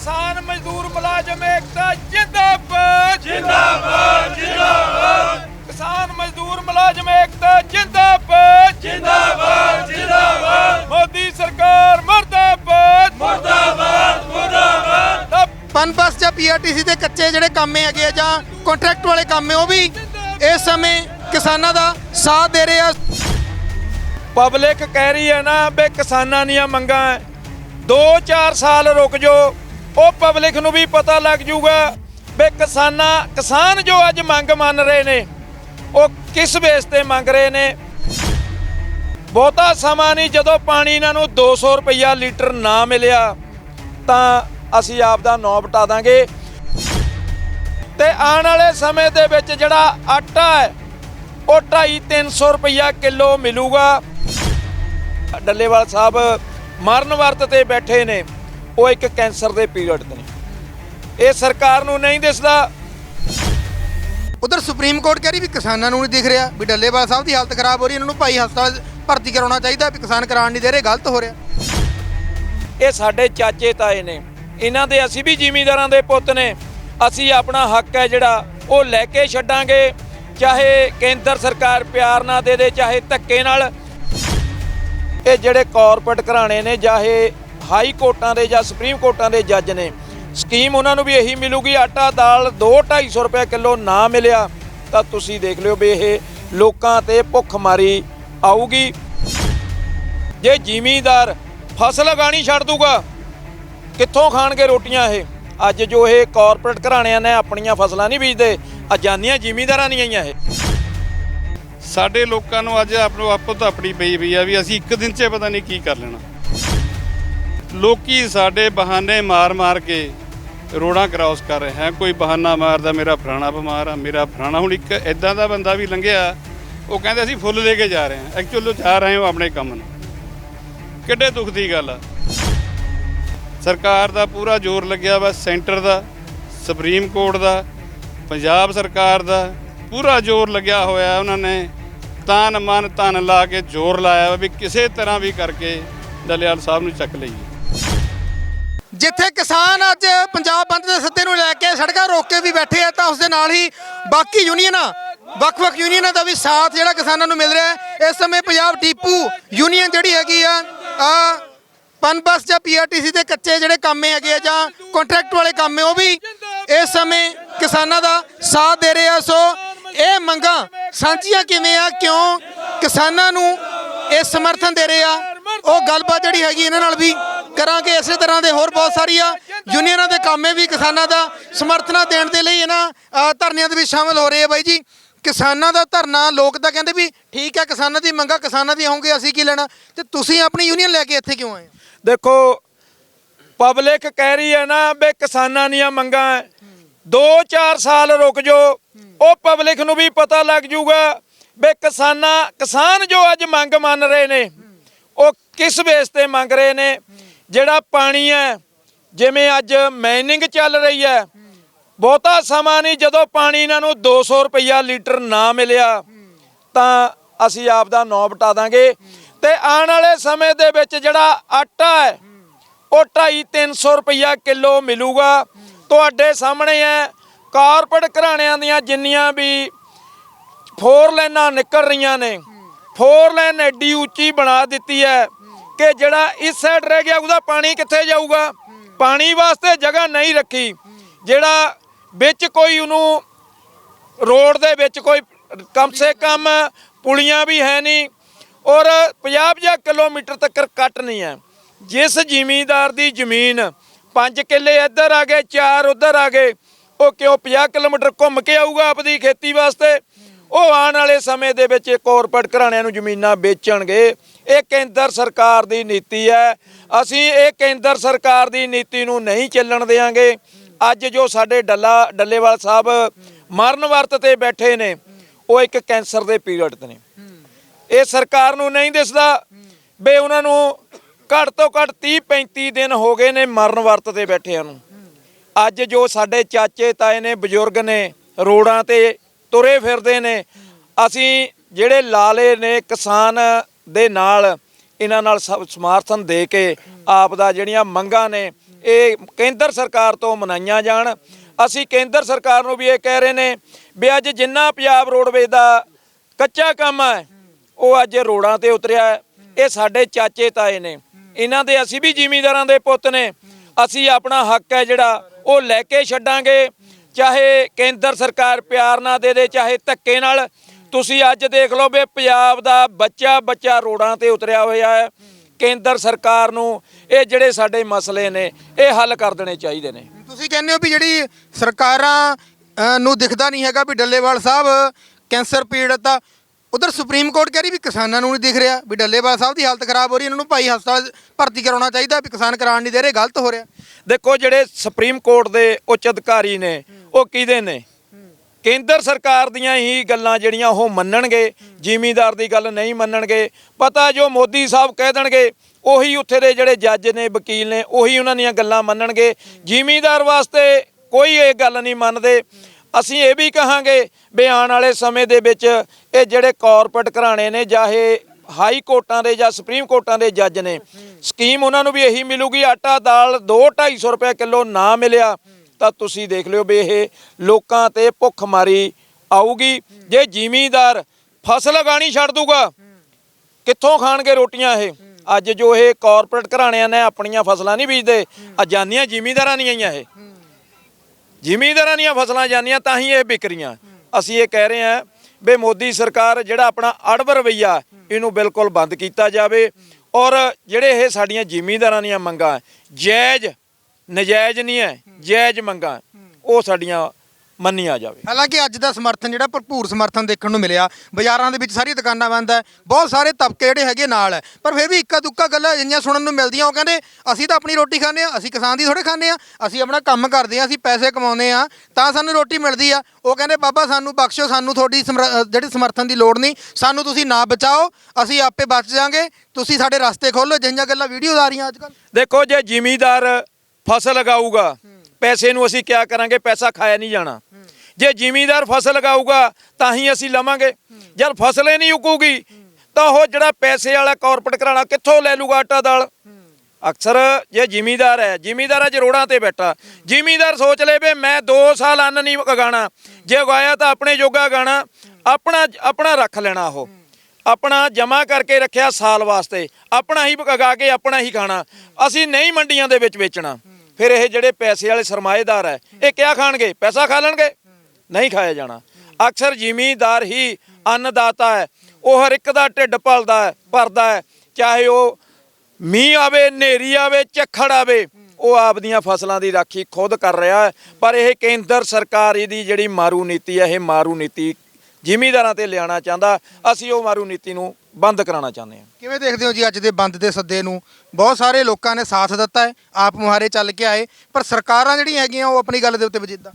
ਕਿਸਾਨ ਮਜ਼ਦੂਰ ਮੁਲਾਜ਼ਮ ਏਕਤਾ ਜਿੰਦਾਬਾਦ। ਜਿੰਦਾਬਾਦ ਜਿੰਦਾਬਾਦ। ਕਿਸਾਨ ਮਜ਼ਦੂਰ ਮੁਲਾਜ਼ਮ ਏਕਤਾ ਜਿੰਦਾਬਾਦ। ਜਿੰਦਾਬਾਦ ਜਿੰਦਾਬਾਦ। ਮੋਦੀ ਸਰਕਾਰ ਮਰਦਾਬਾਦ। ਮਰਦਾਬਾਦ ਮਰਦਾਬਾਦ। ਪਨਬਸ ਜਾਂ ਪੀਆਰਟੀਸੀ ਦੇ ਕੱਚੇ ਜਿਹੜੇ ਕੰਮ ਹੈਗੇ ਆ ਜਾਂ ਕੰਟਰੈਕਟ ਵਾਲੇ ਕੰਮ ਹੈ ਉਹ ਵੀ ਇਸ ਸਮੇਂ ਕਿਸਾਨਾਂ ਦਾ ਸਾਥ ਦੇ ਰਹੇ ਆ। ਪਬਲਿਕ ਕਹਿ ਰਹੀ ਹੈ ਨਾ ਵੀ ਕਿਸਾਨਾਂ ਦੀਆਂ ਮੰਗਾਂ 2-4 ਸਾਲ ਰੁਕ ਜੋ ਉਹ ਪਬਲਿਕ ਨੂੰ ਵੀ ਪਤਾ ਲੱਗ ਜੂਗਾ ਵੀ ਕਿਸਾਨਾਂ, ਕਿਸਾਨ ਜੋ ਅੱਜ ਮੰਗ ਮੰਨ ਰਹੇ ਨੇ, ਉਹ ਕਿਸ ਬੇਸ ਤੇ ਮੰਗ ਰਹੇ ਨੇ? ਬਹੁਤਾ ਸਮਾਂ ਨਹੀਂ, ਜਦੋਂ ਪਾਣੀ ਇਹਨਾਂ ਨੂੰ 200 ਰੁਪਈਆ ਲੀਟਰ ਨਾ ਮਿਲਿਆ, ਤਾਂ ਅਸੀਂ ਆਪ ਦਾ ਨੌ ਵਟਾ ਦਾਂਗੇ। ਤੇ ਆਉਣ ਵਾਲੇ ਸਮੇਂ ਦੇ ਵਿੱਚ ਜਿਹੜਾ ਆਟਾ ਹੈ, ਉਹ 2.5-300 ਰੁਪਈਆ ਕਿਲੋ ਮਿਲੂਗਾ। ਡੱਲੇਵਾਲ ਸਾਹਿਬ ਮਰਨ ਵਰਤ ਤੇ ਬੈਠੇ ਨੇ। ਉਹ ਇੱਕ ਕੈਂਸਰ ਦੇ ਪੀਰੀਅਡ ਤੇ ਨੇ। ਇਹ ਸਰਕਾਰ ਨੂੰ ਨਹੀਂ ਦਿਸਦਾ। ਉਧਰ ਸੁਪਰੀਮ ਕੋਰਟ ਕਹਿ ਰਹੀ ਵੀ ਕਿਸਾਨਾਂ ਨੂੰ ਨਹੀਂ ਦਿਖ ਰਿਹਾ ਵੀ ਡੱਲੇਵਾਲ ਸਾਹਿਬ ਦੀ ਹਾਲਤ ਖਰਾਬ ਹੋ ਰਹੀ ਇਹਨਾਂ ਨੂੰ ਭਾਈ ਹਸਪਤਾਲ ਭਰਤੀ ਕਰਾਉਣਾ ਚਾਹੀਦਾ ਵੀ ਕਿਸਾਨ ਕਰਾਉਣ ਨਹੀਂ ਦੇ ਰਹੇ ਗਲਤ ਹੋ ਰਿਹਾ। ਇਹ ਸਾਡੇ ਚਾਚੇ ਤਾਏ ਨੇ। ਇਹਨਾਂ ਦੇ ਅਸੀਂ ਵੀ ਜ਼ਿਮੀਂਦਾਰਾਂ ਦੇ ਪੁੱਤ ਨੇ। ਅਸੀਂ ਆਪਣਾ ਹੱਕ ਹੈ ਜਿਹੜਾ ਉਹ ਲੈ ਕੇ ਛੱਡਾਂਗੇ ਚਾਹੇ ਕੇਂਦਰ ਸਰਕਾਰ ਪਿਆਰ ਨਾਲ ਦੇ ਦੇ ਚਾਹੇ ਧੱਕੇ ਨਾਲ। ਇਹ ਜਿਹੜੇ ਕਾਰਪੋਰੇਟ ਘਰਾਣੇ ਨੇ ਚਾਹੇ ਹਾਈ ਕੋਰਟਾਂ ਦੇ ਜਾਂ ਸੁਪਰੀਮ ਕੋਰਟਾਂ ਦੇ ਜੱਜ ਨੇ। ਸਕੀਮ ਉਹਨਾਂ ਨੂੰ ਵੀ ਇਹੀ ਮਿਲੂਗੀ, ਆਟਾ, ਦਾਲ 2-250 ਰੁਪਏ ਕਿਲੋ ਨਾ ਮਿਲਿਆ। ਤਾਂ ਤੁਸੀਂ ਦੇਖ ਲਿਓ ਵੀ ਇਹ ਲੋਕਾਂ ਤੇ ਭੁੱਖਮਾਰੀ ਆਊਗੀ। ਜੇ ਜ਼ਿਮੀਂਦਾਰ ਫਸਲ ਉਗਾਣੀ ਛੱਡ ਦੂਗਾ, ਕਿੱਥੋਂ ਖਾਣਗੇ ਰੋਟੀਆਂ ਇਹ? ਅੱਜ ਜੋ ਇਹ ਕਾਰਪੋਰੇਟ ਘਰਾਣਿਆਂ ਨੇ ਆਪਣੀਆਂ ਫਸਲਾਂ ਨਹੀਂ ਬੀਜਦੇ ਅਜਾਨੀਆਂ ਜ਼ਿਮੀਂਦਾਰਾਂ ਨਹੀਂ ਆਈਆਂ ਇਹ। ਸਾਡੇ ਲੋਕਾਂ ਨੂੰ ਅੱਜ ਆਪਣੋ ਆਪੋ ਤਾਂ ਆਪਣੀ ਪਈ ਪਈ ਆ ਵੀ ਅਸੀਂ ਇੱਕ ਦਿਨ 'ਚ ਪਤਾ ਨਹੀਂ ਕੀ ਕਰ ਲੈਣਾ। ਲੋਕੀ ਸਾਡੇ ਬਹਾਨੇ ਮਾਰ-ਮਾਰ ਕੇ ਰੋਡਾਂ ਕ੍ਰਾਸ ਕਰ ਰਹੇ ਹੈ। ਕੋਈ ਬਹਾਨਾ ਮਾਰਦਾ, ਮੇਰਾ ਫਰਾਣਾ ਬਿਮਾਰ ਆ, ਮੇਰਾ ਫਰਾਣਾ ਹੁਣ ਇੱਕ ਐਦਾਂ ਦਾ ਬੰਦਾ ਵੀ ਲੰਘਿਆ, ਉਹ ਕਹਿੰਦੇ ਅਸੀਂ ਫੁੱਲ ਲੈ ਕੇ ਜਾ ਰਹੇ ਹਾਂ। ਐਕਚੁਅਲੀ ਜਾ ਰਹੇ ਹਾਂ ਆਪਣੇ ਕੰਮ ਨੂੰ। ਕਿੱਡੇ ਦੁੱਖ ਦੀ ਗੱਲ ਆ। ਸਰਕਾਰ ਦਾ ਪੂਰਾ ਜ਼ੋਰ ਲੱਗਿਆ ਵਾ, ਸੈਂਟਰ ਦਾ, ਸੁਪਰੀਮ ਕੋਰਟ ਦਾ, ਪੰਜਾਬ ਸਰਕਾਰ ਦਾ। ਪੂਰਾ ਜ਼ੋਰ ਲੱਗਿਆ ਹੋਇਆ ਉਹਨਾਂ ਨੇ। ਤਨ ਮਨ ਧਨ ਲਾ ਕੇ ਜ਼ੋਰ ਲਾਇਆ ਵਾ ਵੀ ਕਿਸੇ ਤਰ੍ਹਾਂ ਵੀ ਕਰਕੇ ਦਲਿਆਲ ਸਾਹਿਬ ਨੂੰ ਚੱਕ ਲਈਏ। ਜਿੱਥੇ ਕਿਸਾਨ ਅੱਜ ਪੰਜਾਬ ਬੰਦ ਦੇ ਸੱਦੇ ਨੂੰ ਲੈ ਕੇ ਸੜਕਾਂ ਰੋਕ ਕੇ ਵੀ ਬੈਠੇ ਆ, ਤਾਂ ਉਸ ਦੇ ਨਾਲ ਹੀ ਬਾਕੀ ਯੂਨੀਅਨਾਂ, ਵੱਖ-ਵੱਖ ਯੂਨੀਅਨਾਂ ਦਾ ਵੀ ਸਾਥ ਜਿਹੜਾ ਕਿਸਾਨਾਂ ਨੂੰ ਮਿਲ ਰਿਹਾ ਹੈ। ਇਸ ਸਮੇਂ ਪੰਜਾਬ ਡੀਪੂ ਯੂਨੀਅਨ ਜਿਹੜੀ ਹੈਗੀ ਆ ਆ ਪਨਬਸ ਜਾਂ ਪੀਆਰਟੀਸੀ ਦੇ ਕੱਚੇ ਜਿਹੜੇ ਕੰਮ ਹੈਗੇ ਆ ਜਾਂ ਕੰਟਰੈਕਟ ਵਾਲੇ ਕੰਮ ਉਹ ਵੀ ਇਸ ਸਮੇਂ ਕਿਸਾਨਾਂ ਦਾ ਸਾਥ ਦੇ ਰਹੇ ਆ। ਸੋ ਇਹ ਮੰਗਾਂ ਸਾਂਝੀਆਂ ਕਿਵੇਂ ਆ, ਕਿਉਂ ਕਿਸਾਨਾਂ ਨੂੰ ਇਹ ਸਮਰਥਨ ਦੇ ਰਹੇ ਆ, ਉਹ ਗੱਲਬਾਤ ਜਿਹੜੀ ਹੈਗੀ ਇਹਨਾਂ ਨਾਲ ਵੀ ਕਰਾਂਗੇ ਇਸੇ ਤਰ੍ਹਾਂ ਦੇ ਹੋਰ ਬਹੁਤ ਸਾਰੀਆਂ ਯੂਨੀਅਨਾਂ ਦੇ ਕੰਮੇ ਵੀ ਕਿਸਾਨਾਂ ਦਾ ਸਮਰਥਨਾ ਦੇਣ ਦੇ ਲਈ ਇਹਨਾਂ ਧਰਨਿਆਂ ਦੇ ਵਿੱਚ ਸ਼ਾਮਲ ਹੋ ਰਹੇ ਆ ਬਾਈ ਜੀ। ਕਿਸਾਨਾਂ ਦਾ ਧਰਨਾ, ਲੋਕ ਤਾਂ ਕਹਿੰਦੇ ਵੀ ਠੀਕ ਹੈ ਕਿਸਾਨਾਂ ਦੀ ਮੰਗਾਂ ਕਿਸਾਨਾਂ ਦੀ ਹੋਣਗੇ ਅਸੀਂ ਕੀ ਲੈਣਾ? ਤੇ ਤੁਸੀਂ ਆਪਣੀ ਯੂਨੀਅਨ ਲੈ ਕੇ ਇੱਥੇ ਕਿਉਂ ਆਏ ਦੇਖੋ, ਪਬਲਿਕ ਕਹਿ ਰਹੀ ਹੈ ਨਾ ਵੀ ਕਿਸਾਨਾਂ ਦੀਆਂ ਮੰਗਾਂ 2-4 ਸਾਲ ਰੁਕ ਜੋ ਉਹ ਪਬਲਿਕ ਨੂੰ ਵੀ ਪਤਾ ਲੱਗ ਜੂਗਾ ਵੀ ਕਿਸਾਨਾਂ, ਕਿਸਾਨ ਜੋ ਅੱਜ ਮੰਗ ਮੰਨ ਰਹੇ ਨੇ, ਉਹ ਕਿਸ ਬੇਸ ਤੇ ਮੰਗ ਰਹੇ ਨੇ? ਜਿਹੜਾ ਪਾਣੀ ਹੈ, ਜਿਵੇਂ ਅੱਜ ਮਾਈਨਿੰਗ ਚੱਲ ਰਹੀ ਹੈ, ਬਹੁਤਾ ਸਮਾਂ ਨਹੀਂ, ਜਦੋਂ ਪਾਣੀ ਇਹਨਾਂ ਨੂੰ 200 ਰੁਪਈਆ ਲੀਟਰ ਨਾ ਮਿਲਿਆ, ਤਾਂ ਅਸੀਂ ਆਪ ਦਾ ਨੌ ਬਟਾ ਦਾਂਗੇ। ਤੇ ਆਉਣ ਵਾਲੇ ਸਮੇਂ ਦੇ ਵਿੱਚ ਜਿਹੜਾ ਆਟਾ ਹੈ, ਉਹ 2.5-300 ਰੁਪਈਆ ਕਿਲੋ ਮਿਲੂਗਾ। ਤੁਹਾਡੇ ਸਾਹਮਣੇ ਹੈ, ਕਾਰਪੋਰੇਟ ਘਰਾਣਿਆਂ ਦੀਆਂ ਜਿੰਨੀਆਂ ਵੀ ਫੋਰ ਲਾਈਨਾਂ ਨਿਕਲ ਰਹੀਆਂ ਨੇ, ਫੋਰ ਲਾਈਨ ਐਡੀ ਉੱਚੀ ਬਣਾ ਦਿੱਤੀ ਹੈ। ਕਿ ਜਿਹੜਾ ਇਸ ਸਾਈਡ ਰਹਿ ਗਿਆ ਉਹਦਾ ਪਾਣੀ ਕਿੱਥੇ ਜਾਊਗਾ? ਪਾਣੀ ਵਾਸਤੇ ਜਗ੍ਹਾ ਨਹੀਂ ਰੱਖੀ। ਜਿਹੜਾ ਵਿੱਚ ਕੋਈ ਉਹਨੂੰ ਰੋਡ ਦੇ ਵਿੱਚ ਕੋਈ ਕਮ ਸੇ ਕਮ ਪੁਲੀਆਂ ਵੀ ਹੈ ਨਹੀਂ ਔਰ 50 ਕਿਲੋਮੀਟਰ ਤੱਕ ਕੱਟ ਨਹੀਂ ਹੈ। ਜਿਸ ਜ਼ਿਮੀਂਦਾਰ ਦੀ ਜ਼ਮੀਨ 5 ਕਿੱਲੇ ਇੱਧਰ ਆ ਗਏ 4 ਉੱਧਰ ਆ ਗਏ, ਉਹ ਕਿਉਂ 50 ਕਿਲੋਮੀਟਰ ਘੁੰਮ ਕੇ ਆਊਗਾ ਆਪਦੀ ਖੇਤੀ ਵਾਸਤੇ? ਉਹ ਆਉਣ ਵਾਲੇ ਸਮੇਂ ਦੇ ਵਿੱਚ ਕਾਰਪੋਰੇਟ ਘਰਾਣਿਆਂ ਨੂੰ ਜ਼ਮੀਨਾਂ ਵੇਚਣਗੇ। ਇਹ ਕੇਂਦਰ ਸਰਕਾਰ ਦੀ ਨੀਤੀ ਹੈ। ਅਸੀਂ ਇਹ ਕੇਂਦਰ ਸਰਕਾਰ ਦੀ ਨੀਤੀ ਨੂੰ ਨਹੀਂ ਚੱਲਣ ਦੇਵਾਂਗੇ। ਅੱਜ ਜੋ ਸਾਡੇ ਡੱਲਾ, ਡੱਲੇਵਾਲ ਸਾਹਿਬ ਮਰਨ ਵਰਤ ਤੇ ਬੈਠੇ ਨੇ, ਉਹ ਇੱਕ ਕੈਂਸਰ ਦੇ ਪੀਰੀਅਡ ਤੇ ਨੇ। ਇਹ ਸਰਕਾਰ ਨੂੰ ਨਹੀਂ ਦਿਸਦਾ ਬੇ ਉਹਨਾਂ ਨੂੰ ਘੱਟ ਤੋਂ ਘੱਟ 30 35 ਦਿਨ ਹੋ ਗਏ ਨੇ ਮਰਨ ਵਰਤ ਤੇ ਬੈਠਿਆਂ ਨੂੰ। ਅੱਜ ਜੋ ਸਾਡੇ ਚਾਚੇ ਤਾਏ ਨੇ, ਬਜ਼ੁਰਗ ਨੇ ਰੋਡਾਂ ਤੇ ਤੁਰੇ ਫਿਰਦੇ ਨੇ। ਅਸੀਂ ਜਿਹੜੇ ਲਾਲੇ ਨੇ ਕਿਸਾਨ ਦੇ ਨਾਲ ਇਹਨਾਂ ਨਾਲ ਸ- ਸਮਰਥਨ ਦੇ ਕੇ ਆਪ ਦਾ ਜਿਹੜੀਆਂ ਮੰਗਾਂ ਨੇ, ਇਹ ਕੇਂਦਰ ਸਰਕਾਰ ਤੋਂ ਮਨਾਈਆਂ ਜਾਣ। ਅਸੀਂ ਕੇਂਦਰ ਸਰਕਾਰ ਨੂੰ ਵੀ ਇਹ ਕਹਿ ਰਹੇ ਨੇ ਵੀ ਅੱਜ ਜਿੰਨਾ ਪੰਜਾਬ ਰੋਡਵੇਜ਼ ਦਾ ਕੱਚਾ ਕੰਮ ਹੈ, ਉਹ ਅੱਜ ਰੋਡਾਂ ਤੇ ਉਤਰਿਆ ਇਹ ਸਾਡੇ ਚਾਚੇ ਤਾਏ ਨੇ। ਇਹਨਾਂ ਦੇ ਅਸੀਂ ਵੀ ਜ਼ਿਮੀਂਦਾਰਾਂ ਦੇ ਪੁੱਤ ਨੇ। ਅਸੀਂ ਆਪਣਾ ਹੱਕ ਹੈ ਜਿਹੜਾ, ਉਹ ਲੈ ਕੇ ਛੱਡਾਂਗੇ। ਚਾਹੇ ਕੇਂਦਰ ਸਰਕਾਰ ਪਿਆਰ ਨਾ ਦੇ ਦੇ ਚਾਹੇ ਧੱਕੇ ਨਾਲ। ਤੁਸੀਂ ਅੱਜ ਦੇਖ ਲਓ ਵੀ ਪੰਜਾਬ ਦਾ ਬੱਚਾ ਬੱਚਾ ਰੋਡਾਂ ਤੇ ਉਤਰਿਆ ਹੋਇਆ ਹੈ। ਕੇਂਦਰ ਸਰਕਾਰ ਨੂੰ ਇਹ ਜਿਹੜੇ ਸਾਡੇ ਮਸਲੇ ਨੇ ਇਹ ਹੱਲ ਕਰ ਦੇਣੇ ਚਾਹੀਦੇ ਨੇ। ਤੁਸੀਂ ਕਹਿੰਦੇ ਹੋ ਵੀ ਜਿਹੜੀ ਸਰਕਾਰਾਂ ਅ, ਨੂੰ ਦਿਖਦਾ ਨਹੀਂ ਹੈਗਾ ਵੀ ਡੱਲੇਵਾਲ ਸਾਹਿਬ ਕੈਂਸਰ ਪੀੜਤ ਆ। ਉਧਰ ਸੁਪਰੀਮ ਕੋਰਟ ਕਹਿ ਰਹੀ ਵੀ ਕਿਸਾਨਾਂ ਨੂੰ ਨਹੀਂ ਦਿਖ ਰਿਹਾ ਵੀ ਡੱਲੇਵਾਲ ਸਾਹਿਬ ਦੀ ਹਾਲਤ ਖਰਾਬ ਹੋ ਰਹੀ ਇਹਨਾਂ ਨੂੰ ਭਾਈ ਹਸਪਤਾਲ ਭਰਤੀ ਕਰਾਉਣਾ ਚਾਹੀਦਾ ਵੀ ਕਿਸਾਨ ਕਰਾਉਣ ਨਹੀਂ ਦੇ ਰਹੇ ਗਲਤ ਹੋ ਰਿਹਾ। ਦੇਖੋ ਜਿਹੜੇ ਸੁਪਰੀਮ ਕੋਰਟ ਦੇ ਉੱਚ ਅਧਿਕਾਰੀ ਨੇ ਉਹ ਕਿਹਦੇ ਨੇ? ਕੇਂਦਰ ਸਰਕਾਰ ਦੀਆਂ ਹੀ ਗੱਲਾਂ ਜਿਹੜੀਆਂ ਉਹ ਮੰਨਣਗੇ, ਜ਼ਿਮੀਂਦਾਰ ਦੀ ਗੱਲ ਨਹੀਂ ਮੰਨਣਗੇ। ਪਤਾ ਜੋ ਮੋਦੀ ਸਾਹਿਬ ਕਹਿ ਦੇਣਗੇ, ਉਹੀ ਉੱਥੇ ਦੇ ਜਿਹੜੇ ਜੱਜ ਨੇ, ਵਕੀਲ ਨੇ, ਉਹੀ ਉਹਨਾਂ ਦੀਆਂ ਗੱਲਾਂ ਮੰਨਣਗੇ। ਜ਼ਿਮੀਂਦਾਰ ਵਾਸਤੇ ਕੋਈ ਇਹ ਗੱਲ ਨਹੀਂ ਮੰਨਦੇ। ਅਸੀਂ ਇਹ ਵੀ ਕਹਾਂਗੇ, ਵੀ ਆਉਣ ਵਾਲੇ ਸਮੇਂ ਦੇ ਵਿੱਚ ਇਹ ਜਿਹੜੇ ਕਾਰਪੋਰੇਟ ਘਰਾਣੇ ਨੇ ਚਾਹੇ ਹਾਈ ਕੋਰਟਾਂ ਦੇ ਜਾਂ ਸੁਪਰੀਮ ਕੋਰਟਾਂ ਦੇ ਜੱਜ ਨੇ, ਸਕੀਮ ਉਹਨਾਂ ਨੂੰ ਵੀ ਇਹੀ ਮਿਲੂਗੀ, ਆਟਾ, ਦਾਲ 2 250 ਰੁਪਏ ਕਿਲੋ ਨਾ ਮਿਲਿਆ। ਤਾਂ ਤੁਸੀਂ ਦੇਖ ਲਿਓ ਵੀ ਇਹ ਲੋਕਾਂ ਤੇ ਭੁੱਖਮਾਰੀ ਆਊਗੀ। ਜੇ ਜ਼ਿਮੀਂਦਾਰ ਫਸਲ ਉਗਾਣੀ ਛੱਡ ਦੂਗਾ, ਕਿੱਥੋਂ ਖਾਣਗੇ ਰੋਟੀਆਂ ਇਹ? ਅੱਜ ਜੋ ਇਹ ਕਾਰਪੋਰੇਟ ਘਰਾਣਿਆਂ ਨੇ ਆਪਣੀਆਂ ਫਸਲਾਂ ਨਹੀਂ ਬੀਜਦੇ ਅਜਾਨੀਆਂ ਜ਼ਿਮੀਂਦਾਰਾਂ ਦੀਆਂ ਹੀ ਆ ਇਹ। ਜ਼ਿਮੀਂਦਾਰਾਂ ਦੀਆਂ ਫਸਲਾਂ ਜਾਂਦੀਆਂ ਤਾਂ ਹੀ ਇਹ ਵਿਕ ਰਹੀਆਂ। ਅਸੀਂ ਇਹ ਕਹਿ ਰਹੇ ਹਾਂ ਵੀ ਮੋਦੀ ਸਰਕਾਰ ਜਿਹੜਾ ਆਪਣਾ ਅੜਬ ਰਵਈਆ, ਇਹਨੂੰ ਬਿਲਕੁਲ ਬੰਦ ਕੀਤਾ ਜਾਵੇ। ਔਰ ਜਿਹੜੇ ਇਹ ਸਾਡੀਆਂ ਜ਼ਿਮੀਂਦਾਰਾਂ ਦੀਆਂ ਮੰਗਾਂ, ਜਾਇਜ਼ ਨਜਾਇਜ਼ ਨਹੀਂ ਹੈ ਜਾਇਜ਼ ਮੰਗਾਂ ਉਹ ਸਾਡੀਆਂ ਮੰਨੀਆਂ ਜਾਵੇ। ਹਾਲਾਂਕਿ ਅੱਜ ਦਾ ਸਮਰਥਨ ਜਿਹੜਾ ਭਰਪੂਰ ਸਮਰਥਨ ਦੇਖਣ ਨੂੰ ਮਿਲਿਆ ਬਾਜ਼ਾਰਾਂ ਦੇ ਵਿੱਚ ਸਾਰੀਆਂ ਦੁਕਾਨਾਂ ਬੰਦ ਹੈ ਬਹੁਤ ਸਾਰੇ ਤਬਕੇ ਜਿਹੜੇ ਹੈਗੇ ਨਾਲ ਹੈ ਪਰ ਫਿਰ ਵੀ ਇੱਕਾ ਦੁੱਕਾ ਗੱਲਾਂ ਜਿੰਨੀਆਂ ਸੁਣਨ ਨੂੰ ਮਿਲਦੀਆਂ ਉਹ ਕਹਿੰਦੇ ਅਸੀਂ ਤਾਂ ਆਪਣੀ ਰੋਟੀ ਖਾਂਦੇ ਆ ਅਸੀਂ ਕਿਸਾਨ ਦੀ ਥੋੜੇ ਖਾਂਦੇ ਆ ਅਸੀਂ ਆਪਣਾ ਕੰਮ ਕਰਦੇ ਆ ਅਸੀਂ ਪੈਸੇ ਕਮਾਉਂਦੇ ਆ ਤਾਂ ਸਾਨੂੰ ਰੋਟੀ ਮਿਲਦੀ ਆ। ਉਹ ਕਹਿੰਦੇ ਬਾਬਾ ਸਾਨੂੰ ਬਖਸ਼ੋ ਸਾਨੂੰ ਤੁਹਾਡੀ ਜਿਹੜੀ ਸਮਰਥਨ ਦੀ ਲੋੜ ਨਹੀਂ ਸਾਨੂੰ ਤੁਸੀਂ ਨਾ ਬਚਾਓ ਅਸੀਂ ਆਪੇ ਬਚ ਜਾਾਂਗੇ ਤੁਸੀਂ ਸਾਡੇ ਰਸਤੇ ਖੋਲੋ ਜਿਹੀਆਂ ਗੱਲਾਂ ਵੀਡੀਓ ਆ ਰਹੀਆਂ ਅੱਜ ਕੱਲ੍ਹ। ਦੇਖੋ ਜੇ ਜ਼ਿਮੀਂਦਾਰ ਫਸਲ ਲਗਾਊਗਾ ਪੈਸੇ ਨੂੰ ਅਸੀਂ ਕਿਆ ਕਰਾਂਗੇ? ਪੈਸਾ ਖਾਇਆ ਨਹੀਂ ਜਾਣਾ। ਜੇ ਜ਼ਿਮੀਂਦਾਰ ਫਸਲ ਲਗਾਊਗਾ ਤਾਂ ਹੀ ਅਸੀਂ ਲਵਾਂਗੇ। ਜਦ ਫਸਲੇ ਨਹੀਂ ਉਗੂਗੀ, ਤਾਂ ਉਹ ਜਿਹੜਾ ਪੈਸੇ ਵਾਲਾ ਕਾਰਪੋਰੇਟ ਘਰਾਣਾ ਕਿੱਥੋਂ ਲੈ ਲੂਗਾ ਆਟਾ ਦਾਲ? ਅਕਸਰ ਜੇ ਜ਼ਿਮੀਦਾਰ ਹੈ, ਜ਼ਿਮੀਦਾਰ ਅੱਜ ਰੋੜਾਂ ਤੇ ਬੈਠਾ। ਜ਼ਿਮੀਦਾਰ ਸੋਚ ਲੇ ਵੀ ਮੈਂ 2 ਸਾਲ ਅੰਨ ਨਹੀਂ ਉਗਾਣਾ ਜੇ ਉਗਾਇਆ ਤਾਂ ਆਪਣੇ ਜੋਗਾ ਗਾਣਾ ਆਪਣਾ ਆਪਣਾ ਰੱਖ ਲੈਣਾ ਉਹ। ਆਪਣਾ ਜਮਾ ਕਰਕੇ ਰੱਖਿਆ ਸਾਲ ਵਾਸਤੇ। ਆਪਣਾ ਹੀ ਉਗਾ ਕੇ, ਆਪਣਾ ਹੀ ਖਾਣਾ। ਅਸੀਂ ਨਹੀਂ ਮੰਡੀਆਂ ਦੇ ਵਿੱਚ ਵੇਚਣਾ। ਫਿਰ ਇਹ ਜਿਹੜੇ ਪੈਸੇ ਵਾਲੇ ਸਰਮਾਏਦਾਰ ਹੈ, ਇਹ ਕਿਆ ਖਾਣਗੇ? ਪੈਸਾ ਖਾ ਲੈਣਗੇ? ਨਹੀਂ ਖਾਇਆ ਜਾਣਾ। ਅਕਸਰ ਜ਼ਿਮੀਂਦਾਰ ਹੀ ਅੰਨਦਾਤਾ ਹੈ। ਉਹ ਹਰ ਇੱਕ ਦਾ ਢਿੱਡ ਭਰਦਾ ਹੈ ਭਰਦਾ ਹੈ। ਚਾਹੇ ਉਹ ਮੀਂਹ ਆਵੇ, ਹਨੇਰੀ ਆਵੇ, ਝੱਖੜ ਆਵੇ, ਉਹ ਆਪਦੀਆਂ ਫਸਲਾਂ ਦੀ ਰਾਖੀ ਖੁਦ ਕਰ ਰਿਹਾ ਹੈ। ਪਰ ਇਹ ਕੇਂਦਰ ਸਰਕਾਰ ਇਹਦੀ ਜਿਹੜੀ ਮਾਰੂ ਨੀਤੀ ਹੈ, ਇਹ ਮਾਰੂ ਨੀਤੀ ਜ਼ਿਮੀਂਦਾਰਾਂ ਤੇ ਲਿਆਉਣਾ ਚਾਹੁੰਦਾ ਅਸੀਂ ਉਹ ਮਾਰੂ ਨੀਤੀ ਨੂੰ ਬੰਦ ਕਰਾਉਣਾ ਚਾਹੁੰਦੇ ਹਾਂ। ਕਿਵੇਂ ਦੇਖਦੇ ਹੋ ਜੀ ਅੱਜ ਦੇ ਬੰਦ ਦੇ ਸੱਦੇ ਨੂੰ? ਬਹੁਤ ਸਾਰੇ ਲੋਕਾਂ ਨੇ ਸਾਥ ਦਿੱਤਾ ਹੈ ਆਪ ਮੁਹਾਰੇ ਚੱਲ ਕੇ ਆਏ ਪਰ ਸਰਕਾਰਾਂ ਜਿਹੜੀਆਂ ਹੈਗੀਆਂ ਉਹ ਆਪਣੀ ਗੱਲ ਦੇ ਉੱਤੇ ਵਜਿੱਦਾ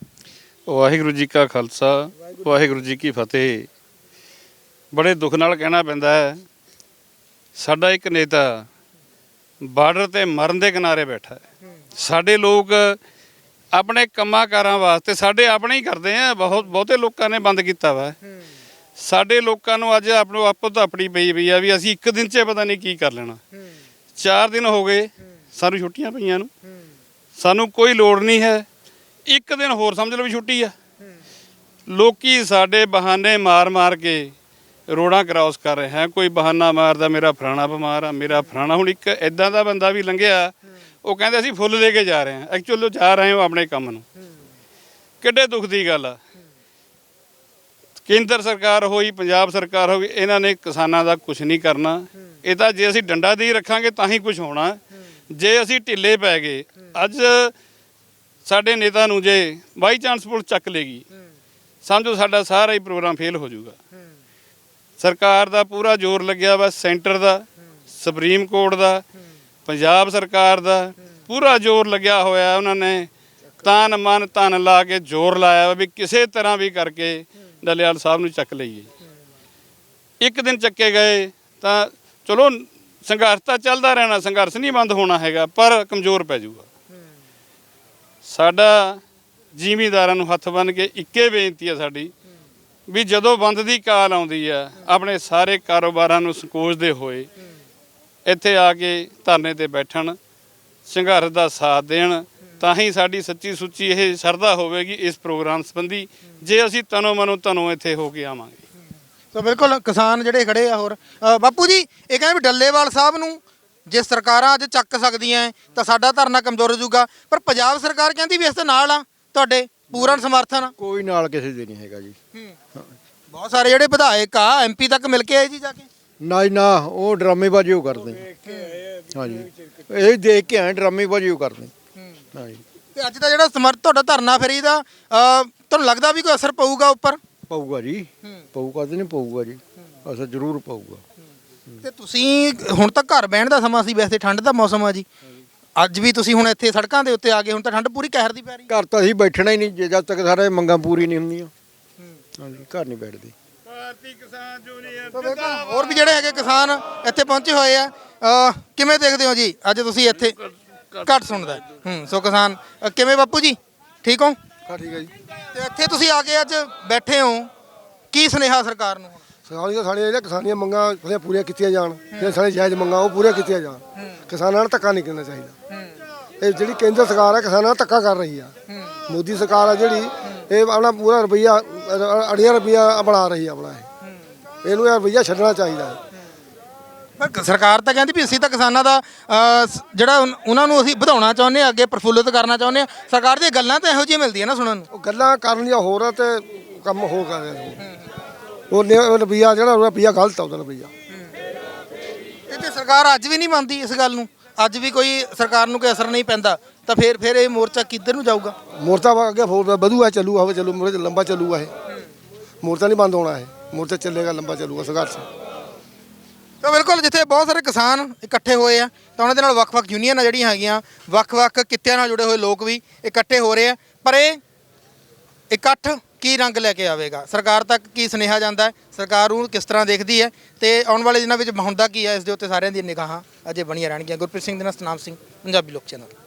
ਵਾਹਿਗੁਰੂ ਜੀ ਕਾ ਖਾਲਸਾ ਵਾਹਿਗੁਰੂ ਜੀ ਕੀ ਫਤਿਹ। ਬੜੇ ਦੁੱਖ ਨਾਲ ਕਹਿਣਾ ਪੈਂਦਾ ਹੈ ਸਾਡਾ ਇੱਕ ਨੇਤਾ ਬਾਰਡਰ ਤੇ ਮਰਨ ਦੇ ਕਿਨਾਰੇ ਬੈਠਾ ਹੈ। ਸਾਡੇ ਲੋਕ ਆਪਣੇ ਕੰਮਾਂ ਕਾਰਾਂ ਵਾਸਤੇ ਸਾਡੇ ਆਪਣੇ ਹੀ ਕਰਦੇ ਆ ਬਹੁਤ ਬਹੁਤੇ ਲੋਕਾਂ ਨੇ ਬੰਦ ਕੀਤਾ ਵਾ। ਸਾਡੇ ਲੋਕਾਂ ਨੂੰ ਅੱਜ ਆਪਣੋ ਆਪੋ ਤਾਂ ਆਪਣੀ ਪਈ ਪਈ ਆ ਵੀ ਅਸੀਂ ਇੱਕ ਦਿਨ 'ਚ ਪਤਾ ਨਹੀਂ ਕੀ ਕਰ ਲੈਣਾ। ਚਾਰ ਦਿਨ ਹੋ ਗਏ ਸਾਨੂੰ ਛੁੱਟੀਆਂ ਪਈਆਂ ਨੂੰ। ਸਾਨੂੰ ਕੋਈ ਲੋੜ ਨਹੀਂ ਹੈ। ਇੱਕ ਦਿਨ ਹੋਰ ਸਮਝ ਲਓ ਵੀ ਛੁੱਟੀ ਆ। ਲੋਕੀ ਸਾਡੇ ਬਹਾਨੇ ਮਾਰ-ਮਾਰ ਕੇ ਰੋਡਾਂ ਕ੍ਰਾਸ ਕਰ ਰਹੇ ਹੈ। ਕੋਈ ਬਹਾਨਾ ਮਾਰਦਾ ਮੇਰਾ ਫਲਾਣਾ ਬਿਮਾਰ ਆ ਮੇਰਾ ਫਲਾਣਾ ਹੁਣ ਇੱਕ ਐਦਾਂ ਦਾ ਬੰਦਾ ਵੀ ਲੰਘਿਆ ਉਹ ਕਹਿੰਦੇ ਅਸੀਂ ਫੁੱਲ ਲੈ ਕੇ ਜਾ ਰਹੇ ਹਾਂ। ਐਕਚੁਅਲੀ ਜਾ ਰਹੇ ਹਾਂ ਆਪਣੇ ਕੰਮ ਨੂੰ। ਕਿੱਡੇ ਦੁੱਖ ਦੀ ਗੱਲ ਆ। ਕੇਂਦਰ ਸਰਕਾਰ ਹੋਈ ਪੰਜਾਬ ਸਰਕਾਰ ਹੋਈ ਇਹਨਾਂ ਨੇ ਕਿਸਾਨਾਂ ਦਾ ਕੁਝ ਨਹੀਂ ਕਰਨਾ। ਇਹ ਤਾਂ ਜੇ ਅਸੀਂ ਡੰਡਾ ਦੇ ਰੱਖਾਂਗੇ ਤਾਂ ਹੀ ਕੁਝ ਹੋਣਾ। ਜੇ ਅਸੀਂ ਢਿੱਲੇ ਪੈ ਗਏ ਅੱਜ ਸਾਡੇ ਨੇਤਾ ਨੂੰ ਜੇ ਬਾਈ ਚਾਂਸ ਪੁਲਿਸ ਚੱਕ ਲੇਗੀ ਸਮਝੋ ਸਾਡਾ ਸਾਰਾ ਹੀ ਪ੍ਰੋਗਰਾਮ ਫੇਲ ਹੋ ਜਾਊਗਾ। ਸਰਕਾਰ ਦਾ ਪੂਰਾ ਜ਼ੋਰ ਲੱਗਿਆ ਵਾ ਸੈਂਟਰ ਦਾ ਸੁਪਰੀਮ ਕੋਰਟ ਦਾ ਪੰਜਾਬ ਸਰਕਾਰ ਦਾ ਪੂਰਾ ਜ਼ੋਰ ਲੱਗਿਆ ਹੋਇਆ ਉਹਨਾਂ ਨੇ। ਤਨ ਮਨ ਧਨ ਲਾ ਕੇ ਜ਼ੋਰ ਲਾਇਆ ਵਾ ਵੀ ਕਿਸੇ ਤਰ੍ਹਾਂ ਵੀ ਕਰਕੇ ਡਲਿਆਲ ਸਾਹਿਬ ਨੂੰ ਚੱਕ ਲਈਏ। ਇੱਕ ਦਿਨ ਚੱਕੇ ਗਏ ਤਾਂ ਚਲੋ ਸੰਘਰਸ਼ ਤਾਂ ਚੱਲਦਾ ਰਹਿਣਾ, ਸੰਘਰਸ਼ ਨਹੀਂ ਬੰਦ ਹੋਣਾ ਹੈਗਾ, ਪਰ ਕਮਜ਼ੋਰ ਪੈ ਜਾਊਗਾ। ਸਾਡਾ ਜ਼ਿਮੀਦਾਰਾਂ ਨੂੰ ਹੱਥ ਬੰਨ ਕੇ ਇੱਕੇ ਬੇਨਤੀ ਹੈ ਸਾਡੀ ਵੀ ਜਦੋਂ ਬੰਦ ਦੀ ਕਾਲ ਆਉਂਦੀ ਆ, ਆਪਣੇ ਸਾਰੇ ਕਾਰੋਬਾਰਾਂ ਨੂੰ ਸੰਕੋਚਦੇ ਹੋਏ ਇੱਥੇ ਆ ਕੇ ਧਰਨੇ ਤੇ ਬੈਠਣ ਸੰਘਰਸ਼ ਦਾ ਸਾਥ ਦੇਣ ਤਾਂ ਹੀ ਸਾਡੀ ਸੱਚੀ ਸੁੱਚੀ ਇਹ ਸ਼ਰਧਾ ਹੋਵੇਗੀ ਇਸ ਪ੍ਰੋਗਰਾਮ ਸੰਬੰਧੀ ਜੇ ਅਸੀਂ ਤਨੋ ਮਨੋ ਤਨੋ ਇੱਥੇ ਹੋ ਕੇ ਆਵਾਂਗੇ। ਸੋ ਬਿਲਕੁਲ ਕਿਸਾਨ ਜਿਹੜੇ ਖੜੇ ਆ ਹੋਰ ਬਾਪੂ ਜੀ ਇਹ ਕਹਿੰਦੇ ਵੀ ਡੱਲੇਵਾਲ ਸਾਹਿਬ ਨੂੰ ਜੇ ਸਰਕਾਰਾਂ ਅੱਜ ਚੱਕ ਸਕਦੀਆਂ ਤਾਂ ਸਾਡਾ ਧਰਨਾ ਕਮਜ਼ੋਰ ਹੋ ਜਾਊਗਾ। ਪਰ ਪੰਜਾਬ ਸਰਕਾਰ ਕਹਿੰਦੀ ਵੀ ਇਸ ਦੇ ਨਾਲ ਆ ਤੁਹਾਡੇ ਪੂਰਨ ਸਮਰਥਨ। ਕੋਈ ਨਾਲ ਕਿਸੇ ਦੇ ਨਹੀਂ ਹੈਗਾ ਜੀ। ਬਹੁਤ ਸਾਰੇ ਜਿਹੜੇ ਵਿਧਾਇਕ ਆ ਐਮਪੀ ਤੱਕ ਮਿਲ ਕੇ ਆਏ ਜੀ ਜਾ ਕੇ। ਨਾ ਜੀ ਨਾ ਉਹ ਡਰਾਮੇਬਾਜ਼ੀ ਉਹ ਕਰਦੇ। ਹਾਂਜੀ। ਇਹ ਦੇਖ ਕੇ ਆਏ ਡਰਾਮੇਬਾਜ਼ੀ ਉਹ ਕਰਦੇ। ਹਾਂਜੀ। ਤੇ ਅੱਜ ਦਾ ਜਿਹੜਾ ਸਮਰਥ ਤੁਹਾਡਾ ਧਰਨਾ ਫਿਰ ਇਹਦਾ ਤੁਹਾਨੂੰ ਲੱਗਦਾ ਵੀ ਕੋਈ ਅਸਰ ਪਊਗਾ ਉੱਪਰ? ਪਊਗਾ ਜੀ। ਪਊਗਾ ਤੇ ਨਹੀਂ ਪਊਗਾ ਜੀ। ਅਸਰ ਜ਼ਰੂਰ ਪਊਗਾ। ਤੇ ਤੁਸੀਂ ਹੁਣ ਤਾਂ ਘਰ ਬਹਿਣ ਦਾ ਸਮਾਂ ਸੀ ਵੈਸੇ ਠੰਡ ਦਾ ਮੌਸਮ ਆ ਜੀ। ਅੱਜ ਵੀ ਤੁਸੀਂ ਹੁਣ ਇੱਥੇ ਸੜਕਾਂ ਦੇ ਉੱਤੇ ਆ ਗਏ ਹੁਣ ਤਾਂ ਠੰਡ ਪੂਰੀ ਕਹਿਰ ਦੀ ਪੈ ਰਹੀ। ਘਰ ਤਾਂ ਅਸੀਂ ਬੈਠਣਾ ਹੀ ਨਹੀਂ ਜੇ ਜਦ ਤੱਕ ਸਾਰੇ ਮੰਗਾਂ ਪੂਰੀ ਨਹੀਂ ਹੁੰਦੀਆਂ। ਹਾਂਜੀ ਘਰ ਨਹੀਂ ਬੈਠਦੇ। ਭਾਰਤੀ ਕਿਸਾਨ ਯੂਨੀਅਨ ਤਾਂ ਵੇਖੋ ਹੋਰ ਵੀ ਜਿਹੜੇ ਹੈਗੇ ਕਿਸਾਨ ਇੱਥੇ ਪਹੁੰਚੇ ਹੋਏ ਆ ਕਿਵੇਂ ਦੇਖਦੇ ਹੋ ਜੀ? ਅੱਜ ਤੁਸੀਂ ਇੱਥੇ ਘੱਟ ਸੁਣਦਾ ਹੈ। ਸੋ ਕਿਸਾਨ ਕਿਵੇਂ ਬਾਪੂ ਜੀ? ਠੀਕ ਹੋ? ਹਾਂ ਠੀਕ ਹੈ ਜੀ। ਤੇ ਇੱਥੇ ਤੁਸੀਂ ਆ ਕੇ ਅੱਜ ਬੈਠੇ ਹੋ। ਕੀ ਸੁਨੇਹਾ ਸਰਕਾਰ ਨੂੰ ਸਾਡੀਆਂ ਸਾਡੀਆਂ ਜਿਹੜੀਆਂ ਕਿਸਾਨੀਆਂ ਮੰਗਾਂ ਸਾਡੀਆਂ ਪੂਰੀਆਂ ਕੀਤੀਆਂ ਜਾਣ ਜਿਹੜੇ ਸਾਡੇ ਜਾਇਜ਼ ਮੰਗਾਂ ਉਹ ਪੂਰੀਆਂ ਕੀਤੀਆਂ ਜਾਣ। ਕਿਸਾਨਾਂ ਨਾਲ ਧੱਕਾ ਨਹੀਂ ਕਰਨਾ ਚਾਹੀਦਾ। ਇਹ ਜਿਹੜੀ ਕੇਂਦਰ ਸਰਕਾਰ ਹੈ ਕਿਸਾਨਾਂ ਨਾਲ ਧੱਕਾ ਕਰ ਰਹੀ ਆ। ਮੋਦੀ ਸਰਕਾਰ ਆ ਜਿਹੜੀ ਇਹ ਆਪਣਾ ਪੂਰਾ ਰੁਪਈਆ ਅੜੀਆ ਰੁਪਈਆ ਬਣਾ ਰਹੀ ਆ ਆਪਣਾ ਇਹ। ਇਹਨੂੰ ਇਹ ਰੁਪਈਆ ਛੱਡਣਾ ਚਾਹੀਦਾ ਹੈ। ਪਰ ਸਰਕਾਰ ਤਾਂ ਕਹਿੰਦੀ ਵੀ ਅਸੀਂ ਤਾਂ ਕਿਸਾਨਾਂ ਦਾ ਸ- ਜਿਹੜਾ ਉਨ- ਉਹਨਾਂ ਨੂੰ ਅਸੀਂ ਵਧਾਉਣਾ ਚਾਹੁੰਦੇ ਹਾਂ ਅੱਗੇ ਪ੍ਰਫੁੱਲਿਤ ਕਰਨਾ ਚਾਹੁੰਦੇ ਹਾਂ। ਸਰਕਾਰ ਦੀਆਂ ਗੱਲਾਂ ਤਾਂ ਇਹੋ ਜਿਹੀਆਂ ਮਿਲਦੀਆਂ ਨਾ ਸੁਣਨ ਨੂੰ। ਉਹ ਗੱਲਾਂ ਕਰਨ ਦੀਆਂ ਹੋਰ ਆ ਤੇ ਕੰਮ ਹੋ ਰਿਹਾ ਉਹ ਨੇ- ਉਹ ਰੁਪਈਆ ਜਿਹੜਾ ਉਹ ਰੁਪਈਆ ਗਲਤ ਆ ਉਹਦਾ ਰੁਪਈਆ। ਤੇ ਜੇ ਸਰਕਾਰ ਅੱਜ ਵੀ ਨਹੀਂ ਮੰਨਦੀ ਇਸ ਗੱਲ ਨੂੰ ਅੱਜ ਵੀ ਕੋਈ ਸਰਕਾਰ ਨੂੰ ਕੋਈ ਅਸਰ ਨਹੀਂ ਪੈਂਦਾ ਤਾਂ ਫਿਰ ਫਿਰ ਇਹ ਮੋਰਚਾ ਕਿੱਧਰ ਨੂੰ ਜਾਊਗਾ? ਮੋਰਚਾ ਵਾ ਅੱਗੇ ਹੋਰ ਵਧੂਗਾ ਚੱਲੂਗਾ ਹੋਵੇ ਚੱਲੂ ਮੋਰਚਾ ਲੰਬਾ ਚੱਲੂਗਾ ਇਹ। ਮੋਰਚਾ ਨਹੀਂ ਬੰਦ ਹੋਣਾ ਇਹ। ਮੋਰਚਾ ਚੱਲੇਗਾ ਲੰਬਾ ਚੱਲੂਗਾ ਸੰਘਰਸ਼। ਤਾਂ ਬਿਲਕੁਲ ਜਿੱਥੇ ਬਹੁਤ ਸਾਰੇ ਕਿਸਾਨ ਇਕੱਠੇ ਹੋਏ ਆ ਤਾਂ ਉਹਨਾਂ ਦੇ ਨਾਲ ਵੱਖ-ਵੱਖ ਯੂਨੀਅਨਾਂ ਜਿਹੜੀਆਂ ਹੈਗੀਆਂ ਵੱਖ-ਵੱਖ ਕਿੱਤਿਆਂ ਨਾਲ ਜੁੜੇ ਹੋਏ ਲੋਕ ਵੀ ਇਕੱਠੇ ਹੋ ਰਹੇ ਆ ਪਰ ਇਹ ਇਕੱਠ ਕੀ ਰੰਗ ਲੈ ਕੇ ਆਵੇਗਾ? ਸਰਕਾਰ ਤੱਕ ਕੀ ਸੁਨੇਹਾ ਜਾਂਦਾ ਹੈ? ਸਰਕਾਰ ਨੂੰ ਕਿਸ ਤਰ੍ਹਾਂ ਦੇਖਦੀ ਹੈ? ਤੇ ਆਉਣ ਵਾਲੇ ਦਿਨਾਂ ਵਿੱਚ ਹੁੰਦਾ ਕੀ ਹੈ? ਇਸ ਦੇ ਉੱਤੇ ਸਾਰਿਆਂ ਦੀਆਂ ਨਿਗਾਹਾਂ ਅਜੇ ਬਣੀਆਂ ਰਹਿਣਗੀਆਂ। ਗੁਰਪ੍ਰੀਤ ਸਿੰਘ ਦੇ ਨਾਲ ਸਤਨਾਮ ਸਿੰਘ, ਪੰਜਾਬੀ ਲੋਕ ਚੈਨਲ।